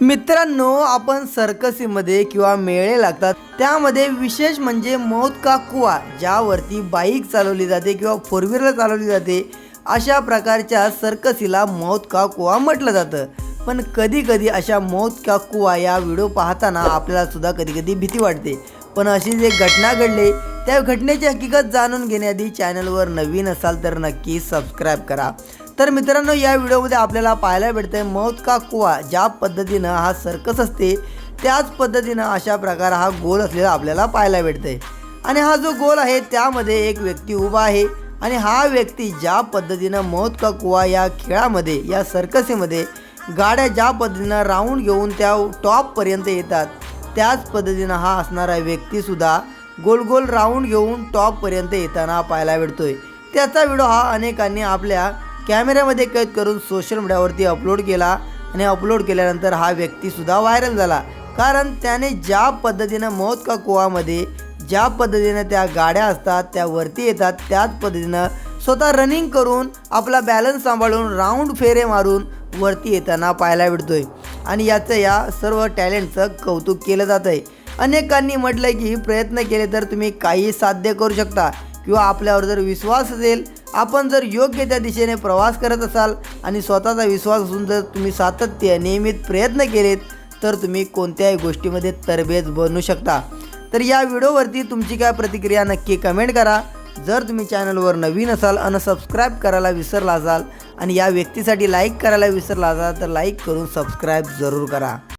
मित्रांनो आपण सर्कसीमध्ये किंवा मेळे लागतात. त्यामध्ये विशेष म्हणजे मौत का कुवा ज्यावरती बाईक चालवली जाते किंवा फोर व्हीलर चालवली जाते अशा प्रकारच्या सर्कसीला मौत का कुवा म्हटलं जातं. पण कधी कधी अशा मौत का कुवा या व्हिडिओ पाहताना आपल्याला सुद्धा कधी कधी भीती वाटते. पण अशी जी घटना घडली त्या घटनेची हकीकत जाणून घेण्याआधी चॅनलवर नवीन असाल तर नक्की सबस्क्राईब करा. तर मित्रांनो या व्हिडिओमध्ये आपल्याला पाहायला भेटतंय मौत का कुवा ज्या पद्धतीनं हा सर्कस असते त्याच पद्धतीनं अशा प्रकार हा गोल असलेला आपल्याला पाहायला भेटतंय. आणि हा जो गोल आहे त्यामध्ये एक व्यक्ती उभा आहे आणि हा व्यक्ती ज्या पद्धतीनं मौत का कुवा या खेळामध्ये या सर्कसीमध्ये गाड्या ज्या पद्धतीनं राऊंड घेऊन त्या टॉपपर्यंत येतात त्याच पद्धतीनं हा असणारा व्यक्तीसुद्धा गोल गोल राऊंड घेऊन टॉपपर्यंत येताना पाहायला भेटतोय. त्याचा व्हिडिओ हा अनेकांनी आपल्या कॅमेऱ्यामध्ये कैद करून सोशल मीडियावरती अपलोड केला आणि अपलोड केल्यानंतर हा व्यक्तीसुद्धा व्हायरल झाला. कारण त्याने ज्या पद्धतीनं मौत का कुवामध्ये ज्या पद्धतीनं त्या गाड्या असतात त्या वरती येतात त्याच पद्धतीनं स्वतः रनिंग करून आपला बॅलन्स सांभाळून राऊंड फेरे मारून वरती येताना पाहायला भेटतोय आणि याचं या सर्व टॅलेंटचं कौतुक केलं जात आहे अनेकांनी म्हटलं की प्रयत्न केले तर तुम्ही काही साध्य करू शकता किंवा आपल्यावर जर विश्वास असेल आपण जर योग्य त्या दिशेने प्रवास करत असाल आणि स्वतःचा विश्वास असून जर तुम्ही सातत्य नियमित प्रयत्न केलेत तर तुम्ही कोणत्याही गोष्टीमध्ये तरबेज बनू शकता. तर या व्हिडिओवरती तुमची काय प्रतिक्रिया नक्की कमेंट करा. जर तुम्ही चॅनलवर नवीन असाल आणि सबस्क्राईब करायला विसरला असाल आणि या व्यक्तीसाठी लाईक करायला विसरला असाल तर लाईक करून सबस्क्राईब जरूर करा.